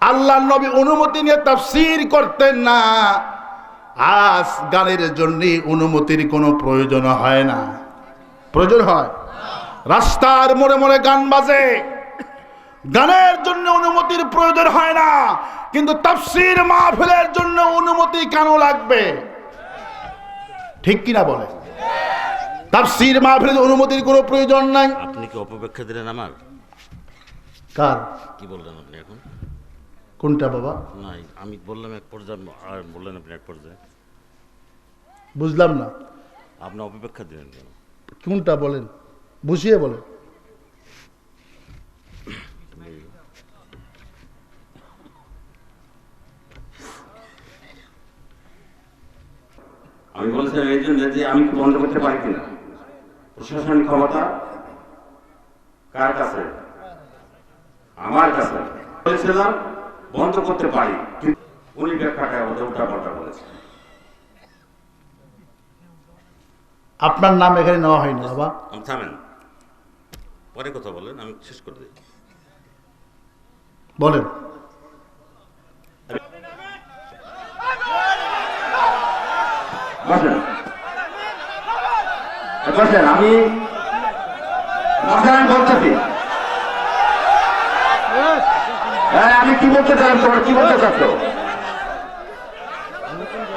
আল্লাহ নবী অনুমতি নিয়ে তাফসির করতেন না। আজ গানের জন্য অনুমতির কোনো প্রয়োজন হয় না। প্রয়োজন হয়। রাস্তার মোড়ে মোড়ে গান বাজে। গানের জন্য অনুমতির প্রয়োজন হয় না। কিন্তু তাফসির মাহফিলের জন্য অনুমতি কেন লাগবে? ঠিক কিনা বলে তাফসির মাহফিলের অনুমতির কোনো প্রয়োজন নাই? আপনি কি অপব্যাখ্যা দিলেন আমার? কার? কি বললেন আপনি এখন? কোনটা বাবা? নাই আমি বললাম এক পর্যায়ে আর বললেন আপনি এক পর্যায়ে। বুঝলাম না। আপনি অপেক্ষা দিলেন কেন? কোনটা বলেন? বুঝিয়ে বলেন। আমি বলছিলাম এই জন্য যে আমি কি বন্ধ করতে পারি কিনা। প্রশাসনিক ক্ষমতা কার কাছে? আমার কাছে। বলেছিলাম বন্ধ করতে পারি কিন্তু উনি ব্যাখ্যাটা আমাদের উল্টা পাল্টা বলেছেন। আপনার নাম এখানে নেওয়া হয়নি বাবা। আমি থামেন। পরে কথা বলেন আমি শেষ করে দিই। বলেন। বসেন আমি বসেন আমি বলতেছি হ্যাঁ আমি কি বলতে চাইলাম তোমার? কি বলতে চাচ্ছ?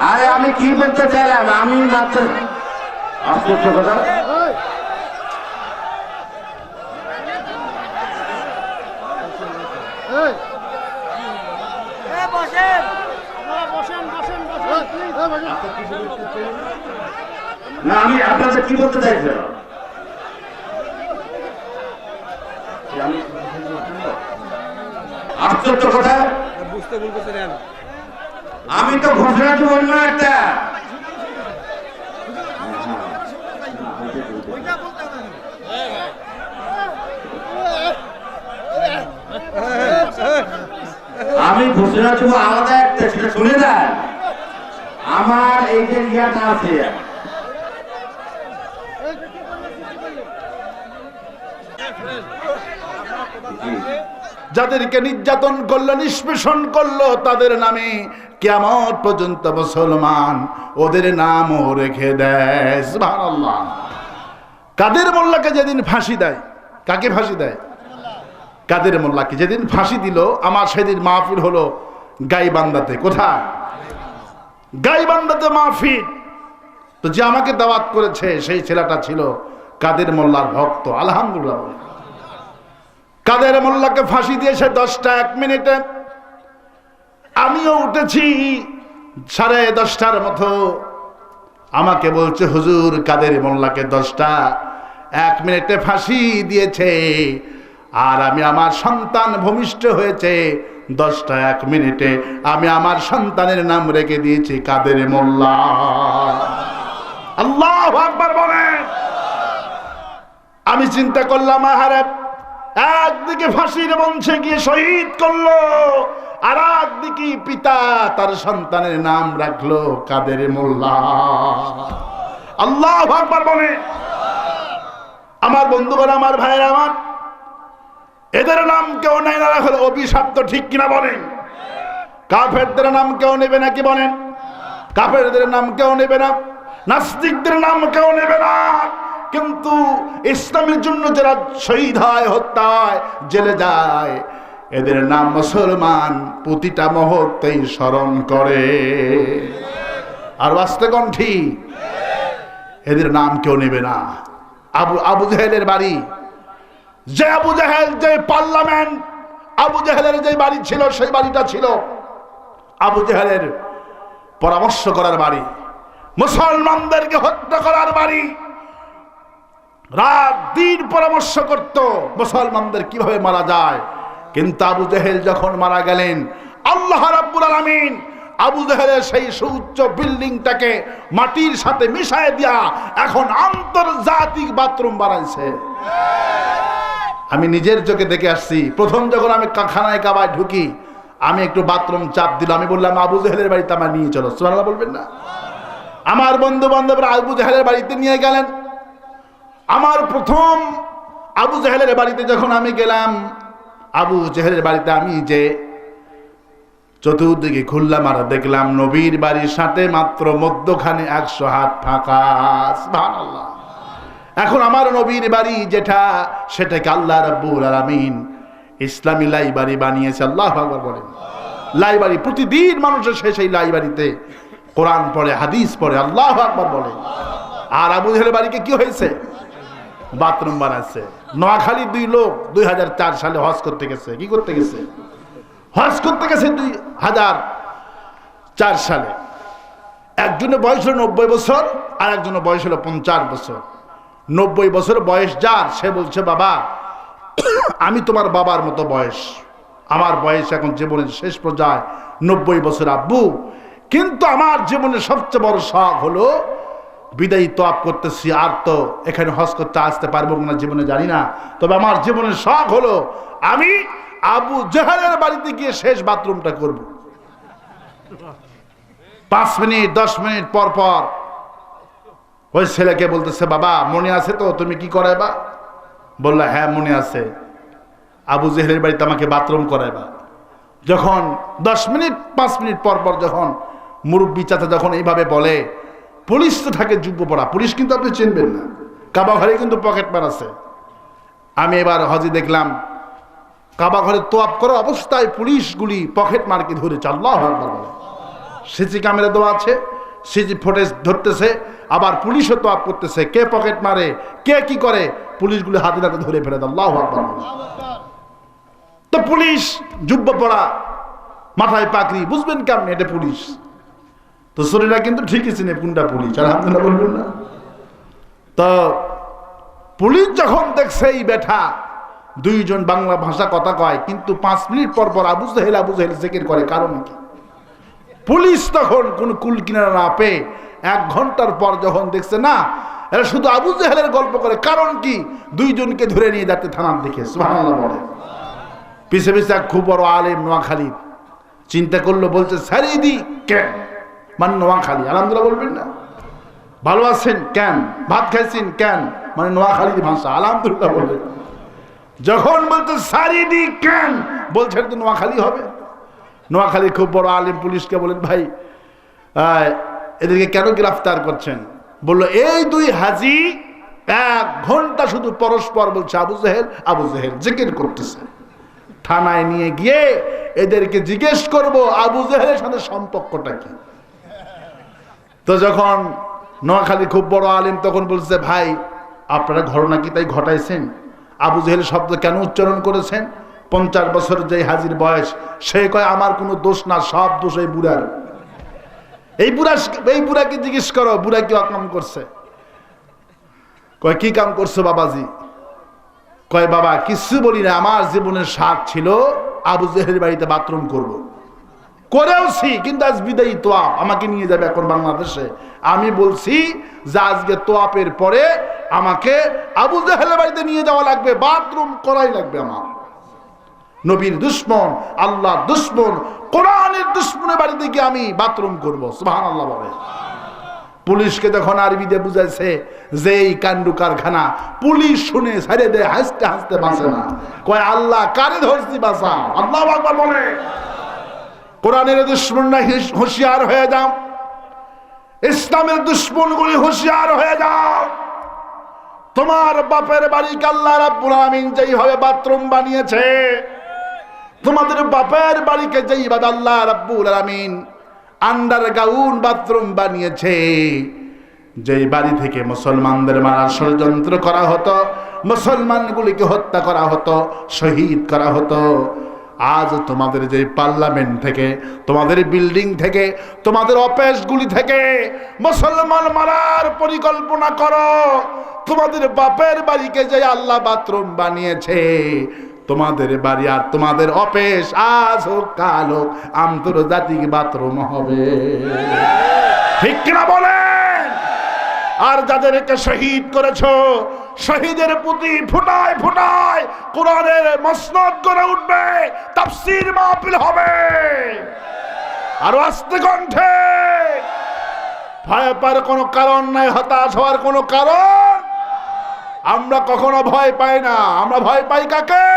আরে আমি কি বলতে চাইলাম? আমি মাত্র আশ্চর্য কথা না, আমি আপনাদের কি বলতে চাইছিলাম আমি- আশ্চর্য কথা আমি তো ঘোষণা তো অন্য একটা। আমি ঘোষণা দেবো আলাদা একটা, সেটা শুনে দেন। আমার এই যে ইয়াটা আছে। যাদেরকে নির্যাতন করল, নিষ্পেষণ করল, তাদের নামে কেমন পর্যন্ত মুসলমান ওদের নামও রেখে দেয়। কাদের মোল্লাকে যেদিন ফাঁসি দেয়? কাকে ফাঁসি দেয়? কাদের মোল্লাকে? যেদিন ফাঁসি দিল, আমার সেদিন মাহফিল হলো গাইবান্দাতে কোথায়? গাইবান্দাতে মাহফিল। তো যে আমাকে দাওয়াত করেছে, সেই ছেলেটা ছিল কাদের মোল্লার ভক্ত, আলহামদুলিল্লাহ। কাদের মোল্লাকে ফাঁসি দিয়েছে দশটা এক মিনিটে? আমিও উঠেছি সাড়ে দশটার মতো। আমাকে বলছে, হুজুর, কাদের মোল্লাকে দশটা এক মিনিটে ফাঁসি দিয়েছে? আর আমি আমার সন্তান ভূমিষ্ঠ হয়েছে দশটা এক মিনিটে। আমি আমার সন্তানের নাম রেখে দিয়েছি কাদের মোল্লা। আল্লাহ আমি চিন্তা করলাম, আহারে একদিকে ফাঁসির মঞ্চে গিয়ে শহীদ করল আর একদিকে পিতা তার সন্তানের নাম রাখল কাদের মোল্লা। আল্লাহ আকবার বলে, আমার বন্ধুগণ, আমার ভাইয়ের, আমার, এদের নাম কেউ নেয় না, রাখলে অভিশাপ্ত ঠিক কিনা বলেন? কাফেরদের নাম কেউ নেবে নাকি বলেন? কাফেরদের নাম কেউ নেবে না? নাস্তিকদের নাম কেউ নেবে না? কিন্তু ইসলামের জন্য যারা শহীদ হয় হত্যা হয় জেলে যায়, এদের নাম মুসলমান প্রতিটা মুহূর্তেই স্মরণ করে। আর বাস্তে কণ্ঠী এদের নাম কেউ নেবে না। আবু আবু জাহেলের বাড়ি। যে আবু জাহেল যে পার্লামেন্ট, আবু জাহেলের যে বাড়ি ছিল, সেই বাড়িটা ছিল আবু জাহেলের পরামর্শ করার বাড়ি। মুসলমানদেরকে হত্যা করার বাড়ি। রাত দিন পরামর্শ করত, মুসলমানদের কীভাবে মারা যায়। কিন্তু আবু জেহেল যখন মারা গেলেন, আল্লাহ রাব্বুল আলামিন আবু জেহেলের সেই সুউচ্চ বিল্ডিংটাকে মাটির সাথে মিশায় দিয়া এখন আন্তর্জাতিক বাথরুম বানাইছে। আমি নিজের চোখে দেখে আসছি। প্রথম যখন আমি কা- খানায় কাবায় ঢুকি, আমি একটু বাথরুম চাপ দিলাম। আমি বললাম, আবু জেহেলের বাড়িতে আমার নিয়ে চলো। সুবহানাল্লাহ বলবেন না? আমার বন্ধু বান্ধবরা আবু জাহেলের বাড়িতে নিয়ে গেলেন। আমার প্রথম আবু জাহেলের বাড়িতে যখন আমি গেলাম, আবু জাহেলের বাড়িতে আমি যে চতুর্দিকে খুললাম আর দেখলাম নবীর বাড়ির সাথে মাত্র মধ্যখানে একশো হাত ফাঁকা। এখন আমার নবীর বাড়ি যেটা, সেটাকে আল্লাহ রাব্বুল আলামিন ইসলামী লাইব্রেরি বানিয়েছে, আল্লাহ আকবার বলেন। লাইব্রেরি, প্রতিদিন মানুষের সে সেই লাইব্রেরিতে কোরআন পড়ে, হাদিস পড়ে, আল্লাহ আকবার বলে। আর আবু জেহেলের বাড়িকে কি হয়েছে? বাথরুম বানাচ্ছে নোয়াখালী দুই লোক দুই হাজার চার সালে হজ করতে গেছে। কি করতে গেছে? হজ করতে গেছে দুই হাজার চার সালে। একজনের বয়স হলো নব্বই বছর, আর একজনের বয়স হলো পঞ্চাশ বছর। নব্বই বছর বয়স যার, সে বলছে, বাবা, আমি তোমার বাবার মতো বয়স। আমার বয়স এখন জীবনের শেষ পর্যায়ে, নব্বই বছর আব্বু। কিন্তু আমার জীবনের সবচেয়ে বড় শখ হলো বিদায়ী তপ করতেছি, আর তো এখানে হজ করতে আসতে পারব না জীবনে জানি না। তবে আমার জীবনের শখ হলো আমি আবু জেহারের বাড়িতে গিয়ে শেষ বাথরুমটা করব। পাঁচ মিনিট, দশ মিনিট পর পর ওই ছেলেকে বলতেছে, বাবা, মনে আছে তো, তুমি কি করাইবা? বললা হ্যাঁ মনে আছে। আবু জেহেলের বাড়িতে আমাকে বাথরুম করাইবা। যখন দশ মিনিট, পাঁচ মিনিট পর পর যখন মুরব্বী চাচা যখন এইভাবে বলে পুলিশ তো থাকে যুব্য পড়া। পুলিশ কিন্তু আপনি চিনবেন না। কাবা ঘরে কিন্তু পকেট মার আছে। আমি এবার হজে দেখলাম, কাবা ঘরে তোয়াপ করা অবস্থায় পুলিশগুলি পকেট মারকে ধরেছে, আল্লাহ সিসি ক্যামেরা দেওয়া আছে, সিসি ফুটেজ ধরতেছে, আবার পুলিশও তো আপ করতেছে, কে পকেট মারে, কে কি করে, পুলিশগুলি হাতে হাতে ধরে ফেলে আল্লাহু আকবার। তো পুলিশ যুব্ব পড়া, মাথায় পাকড়ি বুঝবেন কেমন এটা পুলিশ? তো শরীরা কিন্তু ঠিকই চিনে কোনটা পুলিশ আলহামদুলিল্লাহ বলবেন না। তো পুলিশ যখন দেখছে এই বেঠা দুইজন বাংলা ভাষা কথা কয়, কিন্তু পাঁচ মিনিট পর পর আবু জাহেল আবু জাহেল জেকের করে, কারণ কি? পুলিশ তখন কোন কুল কিনারা না পেয়ে এক ঘণ্টার পর যখন দেখছে, না, এরা শুধু আবু জেহেলের গল্প করে, কারণ কি? দুইজনকে ধরে নিয়ে যাচ্ছে থানার দিকে, সুবহানাল্লাহ বলে। পিছে পিছে এক খুব বড় আলেম নোয়াখালী, চিন্তা করল, বলছে সারি দি, কেন? মানে নোয়াখালী। আলহামদুলিল্লাহ বলবেন না। ভালো আছেন? কেন? ভাত খাইছেন? কেন? মানে নোয়াখালীর ভাষা। আলহামদুলিল্লাহ বলবেন যখন বলতে, সারি দি কেন? বলছেন তো নোয়াখালী হবে। নোয়াখালী খুব বড় আলিম পুলিশকে বলেন, ভাই এদেরকে কেন গ্রেফতার করছেন? বলল, এই দুই হাজি এক ঘণ্টা শুধু পরস্পর, বলছে, আবু জেহেল আবু জেহেল জিকির করতেছে। থানায় নিয়ে গিয়ে এদেরকে জিজ্ঞেস করব, আবু জেহেলের সাথে সম্পর্কটা কি? তো যখন নোয়াখালী খুব বড় আলিম তখন বলছে, ভাই, আপনারা ঘটনা কি তাই ঘটাইছেন? আবু জেহেল শব্দ কেন উচ্চারণ করেছেন? পঞ্চাশ বছর যে হাজির বয়স, সে কয়, আমার কোনো দোষ না, সব দোষ এই বুড়ার। এই বুড়া, এই বুড়াকে জিজ্ঞেস করো, বুড়া কি অকাম করছে? কয়, কি কাম করছ বাবাজি? কয়, বাবা, কিছু বলি না, আমার জীবনের স্বাদ ছিল আবু জেহেলের বাড়িতে বাথরুম করব। করেওছি কিন্তু আজ বিদায়ী তোয়াপ। আমাকে নিয়ে যাবে এখন বাংলাদেশে। আমি বলছি যে আজকে তোয়াপের পরে আমাকে আবু জেহেলের বাড়িতে নিয়ে যাওয়া লাগবে, বাথরুম করাই লাগবে আমার। নবীর দুশ্মন আল্লাহ দুশ্মন, কোরআনের দুশ্মনের বাড়িতে গিয়ে আমি বাথরুম করব। সুহান আল্লাহ বলে। পুলিশকে যখন আরবিতে বুঝাইছে যে এই কাণ্ডু কারখানা, পুলিশ শুনে সারে দে হাসতে হাসতে বাঁচে না। কয়, আল্লাহ কারে ধরছি বাঁচা আল্লাহ বলে। কোরআনের দুশ্মনরা হুঁশিয়ার হয়ে যাও। ইসলামের দুশ্মনগুলি হুঁশিয়ার হয়ে যাও। তোমার বাপের বাড়ি আল্লাহ রাব্বুল আলামিন যেইভাবে বাথরুম বানিয়েছে, তোমাদের বাপের বাড়িকে যেইভাবে আল্লাহ রাব্বুল আলামিন আন্ডার গাউন বাথরুম বানিয়েছে, যেই বাড়ি থেকে মুসলমানদের মারার ষড়যন্ত্র করা হতো, মুসলমানগুলিকে হত্যা করা হতো, শহীদ করা হতো আজ তোমাদের যে পার্লামেন্ট থেকে, তোমাদের বিল্ডিং থেকে, তোমাদের অফিসগুলি থেকে মুসলমান মারার পরিকল্পনা করো। তোমাদের বাপের বাড়িকে যে আল্লাহ বাথরুম বানিয়েছে, তোমাদের বাড়ি আর তোমাদের অফিস আজ হোক, কাল হোক, আন্তর্জাতিক বাথরুম হবে। ঠিক কিনা বলেন? আর যাদেরকে শহীদ করেছ শহীদের প্রতি ফুটায় ফুটায় কোরআনের মসনদ করে উঠবে, তাফসীর মাহফিল হবে। আর আস্তে কণ্ঠে। ভয় পাওয়ার কোনো কারণ নাই, হতাশ হওয়ার কোনো কারণ। আমরা কখনো ভয় পাই না। আমরা ভয় পাই কাকে?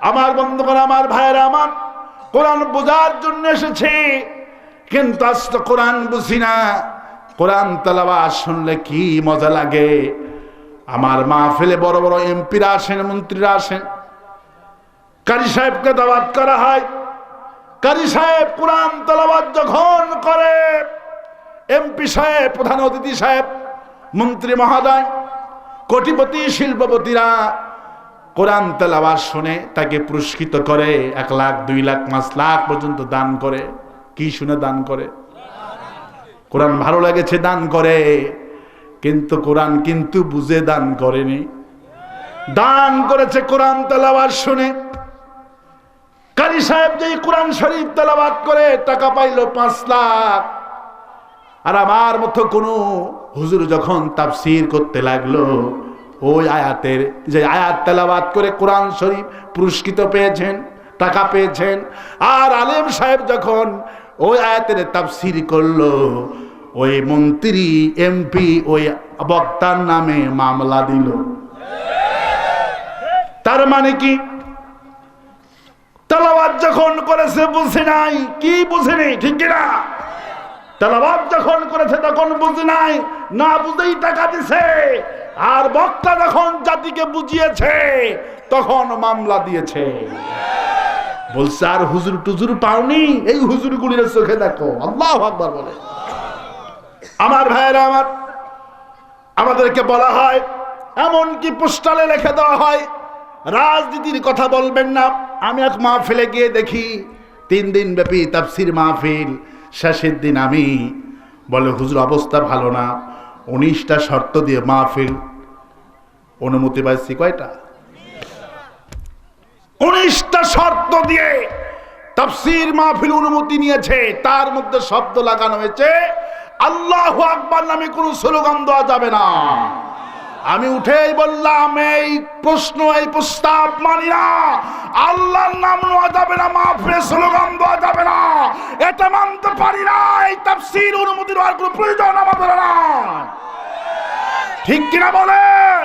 আমার বন্ধুগণ, আমার ভাইয়েরা, আমার কোরআন বোঝার জন্য এসেছি। কিন্তু আজ তো কোরআন বুঝি না। কোরআন তালাবাস শুনলে কি মজা লাগে? আমার মা ফেলে বড় বড় এমপিরা আসেন, মন্ত্রীরা আসেন। কারি সাহেবকে দাওয়াত করা হয়। কারি সাহেব কোরআন তালাবাদ যখন করে, এমপি সাহেব, প্রধান অতিথি সাহেব, মন্ত্রী মহোদয়, কোটিপতি, শিল্পপতিরা কোরআন তেলাওয়াত শুনে তাকে পুরস্কৃত করে, এক লাখ, দুই লাখ, পাঁচ লাখ পর্যন্ত দান করে। কি শুনে দান করে? কোরআন ভালো লেগেছে, দান করে। কিন্তু কোরআন কিন্তু বুঝে দান করেনি। দান করেছে কোরআন তেলাওয়াত শুনে। কারি সাহেব যে কোরআন শরীফ তেলাওয়াত করে, টাকা পাইলো পাঁচ লাখ। আর আমার মতো কোনো হুজুর যখন তাফসির করতে লাগল, ওই আয়াতের, যে আয়াত তেলাবাদ করে কোরআন শরীফ পুরস্কৃত পেয়েছেন, টাকা পেয়েছেন, আর আলেম সাহেব যখন ওই আয়াতের তাফসির করল ওই মন্ত্রী, এমপি ওই বক্তার নামে মামলা দিল। তার মানে কি? তেলাওয়াত যখন করেছে, বুঝে নাই। কি বুঝে নেই, ঠিক কিনা? তেলাওয়াত যখন করেছে, তখন বুঝে নাই। না বুঝেই টাকা দিছে। আর বক্তা যখন জাতিকে বুঝিয়েছে, তখন মামলা দিয়েছে। বলছে, আর হুজুর টুজুর পাওনি? এই হুজুর গুলির চোখে দেখো। আল্লাহ আকবার বলে। আমার ভাইয়েরা, আমার, আমাদেরকে বলা হয় এমন কি পোস্টালে লিখে দেওয়া হয়, রাজনীতির কথা বলবেন না। আমি এক মাহফিলে গিয়ে দেখি, তিন দিন ব্যাপী তাফসির মাহফিল, শেষের দিন আমি বলে, হুজুর, অবস্থা ভালো না। উনিশটা শর্ত দিয়ে মাহফিল। অনুমতি পাইছি কয়টা? উনিশটা শর্ত দিয়ে তাফসির মাহফিল অনুমতি নিয়েছে। তার মধ্যে শব্দ লাগানো হয়েছে আল্লাহ আকবার নামে কোনো স্লোগান দেওয়া যাবে না। আমি উঠেই বললাম, এই প্রশ্ন, এই প্রস্তাব মানি না। আল্লাহর নাম নেওয়া যাবে না মাহফিলে স্লোগান দেওয়া যাবে না। এটা মানতে পারি না, এই তাফসির অনুমতি দেওয়ার কোনো প্রয়োজন আমাদের না ঠিক কিনা বলেন?